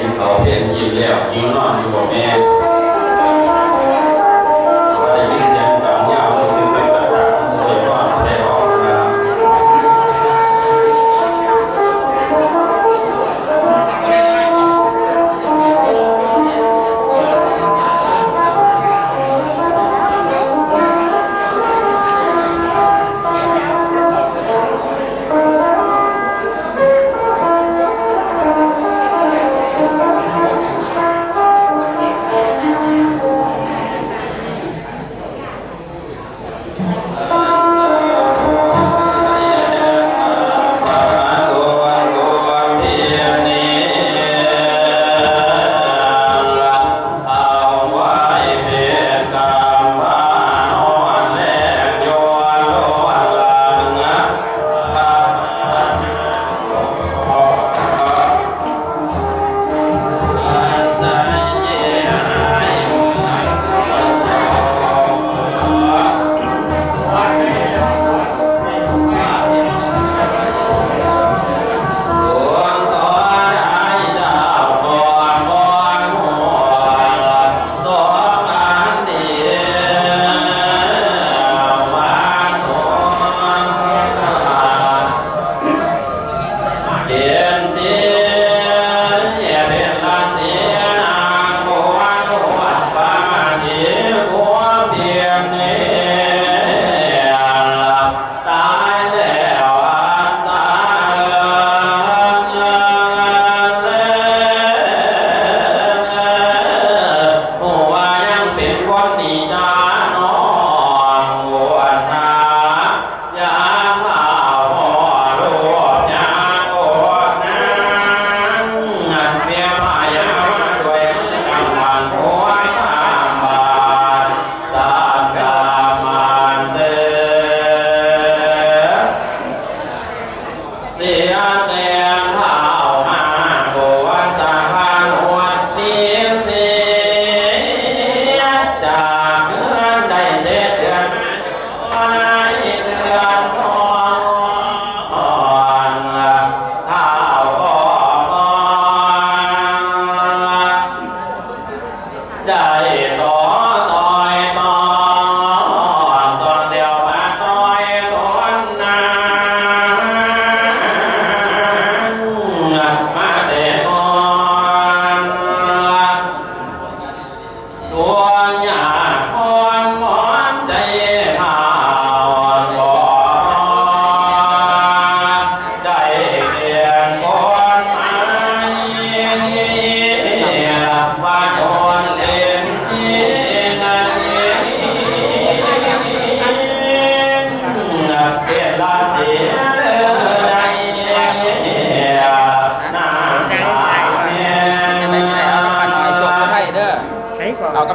กินเขาเพลนยิ้มแล้วยิ้นอนอยู่บ่แม่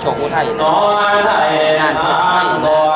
โชกุไทยนะอ่นโชกุไทยนะ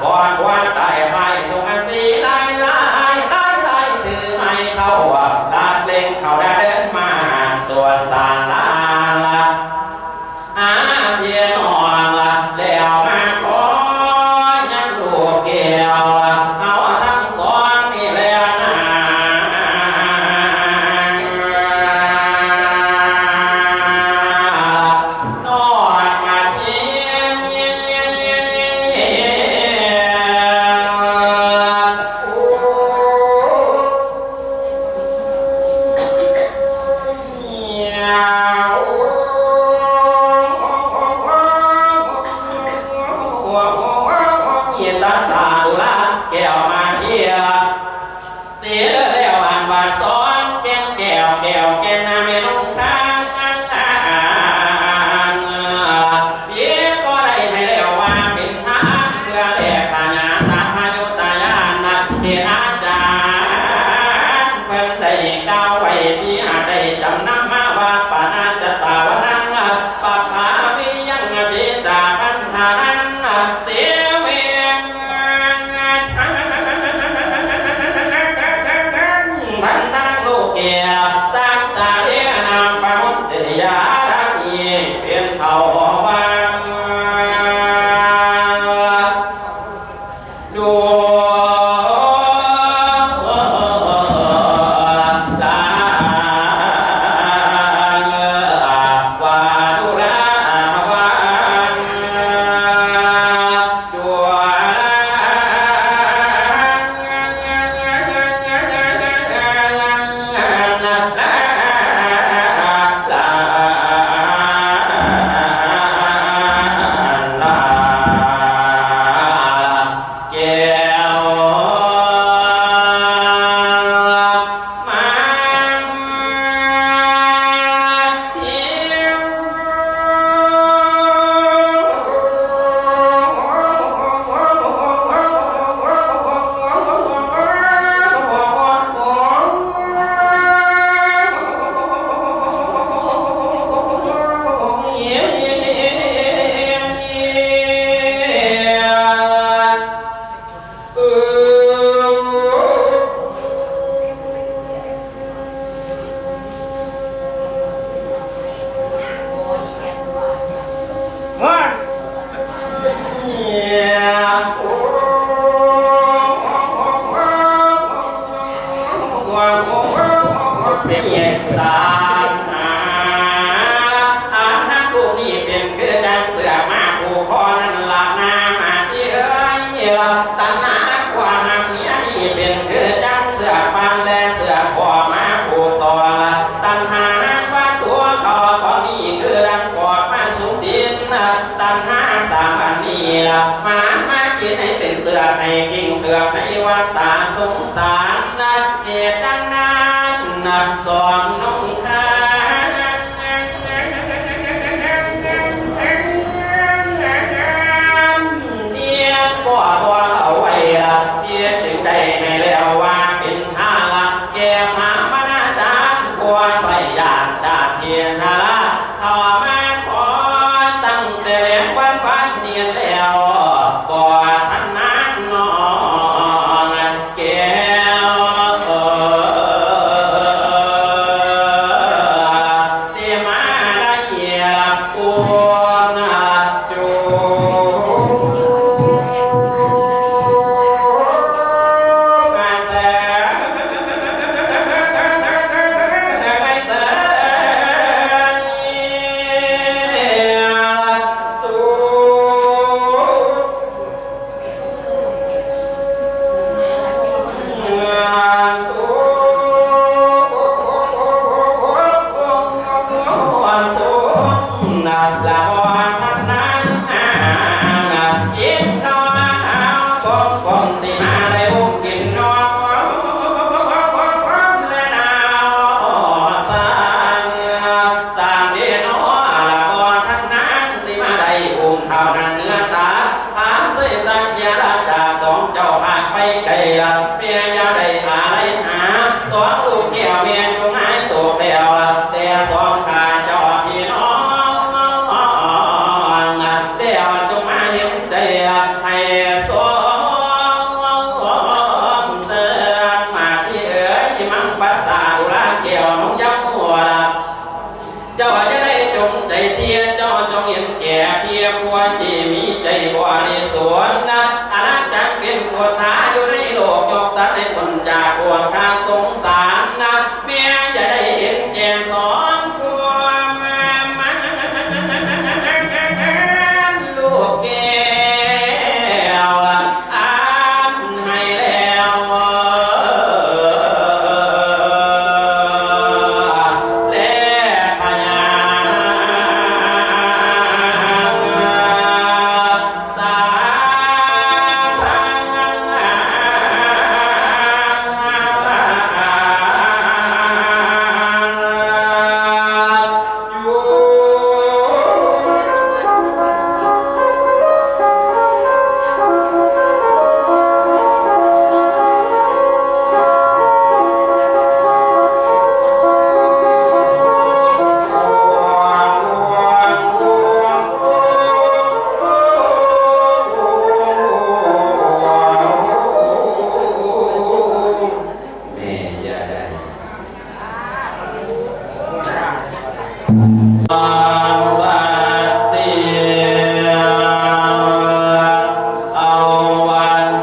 ขออ เสียแล้วอ่านบาดซ้อนแกงแก้วแก้วแก้นา อให้กิ่งเกือบในวัตตาสงสารนักเกียรตินั้นนักสอนน้อง